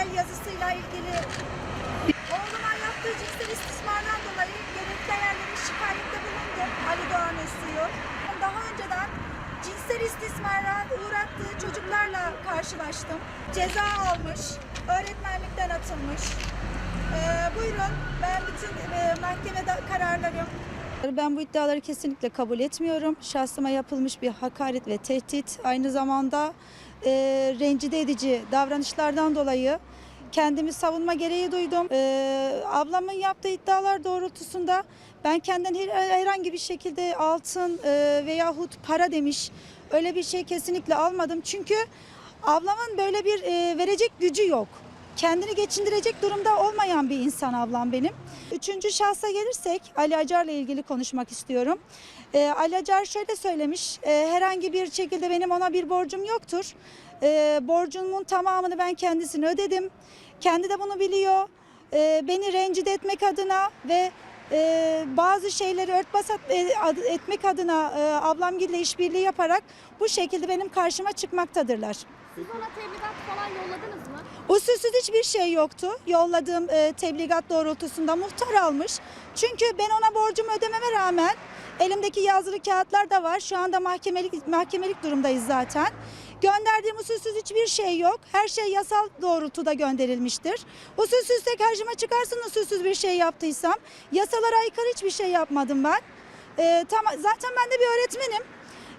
el yazısıyla ilgili oğluma yaptığı cinsel istismardan dolayı gerekli yerlere şikayette bulundum Ali Doğan Özsu'yu. Daha önceden cinsel istismara uğrattığı çocuklarla karşılaştım. Ceza almış, öğretmenlikten atılmış. Ee, buyurun ben bütün e, mahkemede kararlarım. Ben bu iddiaları kesinlikle kabul etmiyorum. Şahsıma yapılmış bir hakaret ve tehdit. Aynı zamanda e, rencide edici davranışlardan dolayı kendimi savunma gereği duydum. E, ablamın yaptığı iddialar doğrultusunda ben kendimden her- herhangi bir şekilde altın e, veyahut para demiş öyle bir şey kesinlikle almadım. Çünkü ablamın böyle bir e, verecek gücü yok. Kendini geçindirecek durumda olmayan bir insan ablam benim. Üçüncü şahsa gelirsek Ali Acar'la ilgili konuşmak istiyorum. Ee, Ali Acar şöyle söylemiş, e, herhangi bir şekilde benim ona bir borcum yoktur. Ee, borcumun tamamını ben kendisine ödedim. Kendi de bunu biliyor. Ee, beni rencide etmek adına ve e, bazı şeyleri örtbas e, etmek adına e, ablamgille işbirliği yaparak bu şekilde benim karşıma çıkmaktadırlar. Siz ona tebligat falan yolladınız mı? Usulsüz hiçbir şey yoktu. Yolladığım e, tebligat doğrultusunda muhtar almış. Çünkü ben ona borcumu ödememe rağmen elimdeki yazılı kağıtlar da var. Şu anda mahkemelik mahkemelik durumdayız zaten. Gönderdiğim usulsüz hiçbir şey yok. Her şey yasal doğrultuda gönderilmiştir. Usulsüzse karşıma çıkarsın usulsüz bir şey yaptıysam. Yasalara aykırı hiçbir şey yapmadım ben. E, tamam, zaten ben de bir öğretmenim.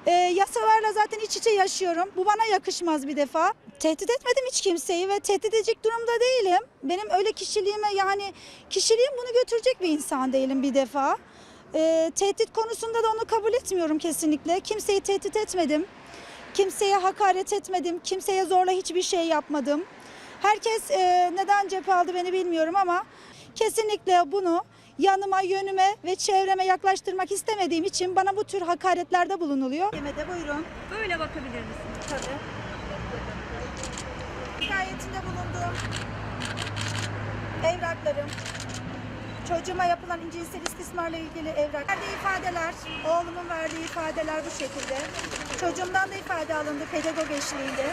E, yasalarla zaten iç içe yaşıyorum. Bu bana yakışmaz bir defa. Tehdit etmedim hiç kimseyi ve tehdit edecek durumda değilim. Benim öyle kişiliğime yani kişiliğim bunu götürecek bir insan değilim bir defa. E, tehdit konusunda da onu kabul etmiyorum kesinlikle. Kimseyi tehdit etmedim. Kimseye hakaret etmedim. Kimseye zorla hiçbir şey yapmadım. Herkes e, neden cephe aldı beni bilmiyorum ama kesinlikle bunu yanıma, yönüme ve çevreme yaklaştırmak istemediğim için bana bu tür hakaretlerde bulunuluyor. Mahkemede buyurun. Böyle bakabilir misiniz? Tabii. Şikayetinde bulunduğum evraklarım, çocuğuma yapılan cinsel istismarla ilgili evrak. Verdiği ifadeler, oğlumun verdiği ifadeler bu şekilde. Çocuğumdan da ifade alındı pedagog eşliğinde.